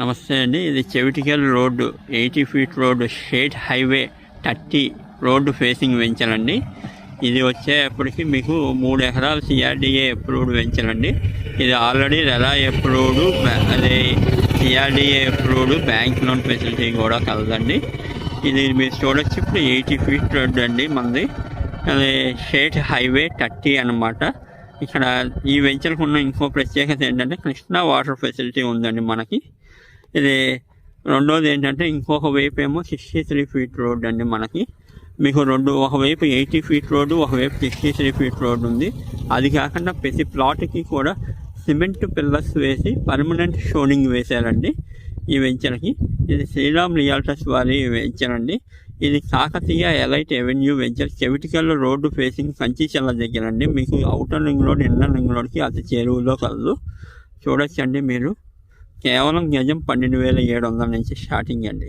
నమస్తే అండి. ఇది Chevitikal road eighty feet road state highway thirty road facing venture అండి. ఇది వచ్చేప్పటికి మీకు మూడు ఎకరాలు సిఆర్డిఏ అప్రూవ్డ్ వెంచర్ అండి. ఇది ఆల్రెడీ రెలా అప్రూవ్డ్ అదే CRDA approved bank loan facility కూడా కలదండి. ఇది మీరు చూడొచ్చు ఇప్పుడు ఎయిటీ ఫీట్ రోడ్డు అండి మనది. అది స్టేట్ హైవే థర్టీ అన్నమాట. ఇక్కడ ఈ వెంచర్కి ఉన్న ఇంకో ప్రత్యేకత ఏంటంటే కృష్ణా వాటర్ ఫెసిలిటీ ఉందండి మనకి. ఇది రెండోది ఏంటంటే ఇంకొక వైపు ఏమో సిక్స్టీ త్రీ ఫీట్ రోడ్ అండి మనకి. మీకు రెండు ఒకవైపు ఎయిటీ ఫీట్ రోడ్డు ఒకవైపు సిక్స్టీ త్రీ ఫీట్ రోడ్ ఉంది. అది కాకుండా ప్రతి ప్లాట్కి కూడా సిమెంట్ పిల్లర్స్ వేసి పర్మనెంట్ షోనింగ్ వేశారండి ఈ వెంచర్కి. ఇది శ్రీరామ్ రియాల్టర్స్ వారి వెంచర్ అండి. ఇది Kakatiya elite avenue venture Chevitikal road facing Kanchichalla దగ్గర అండి. మీకు outer ring road inner ring రోడ్కి అతి చేరువులో కలదు. చూడొచ్చండి మీరు. కేవలం గజం పన్నెండు వేల ఏడు వందల నుంచి స్టార్టింగ్ అండి.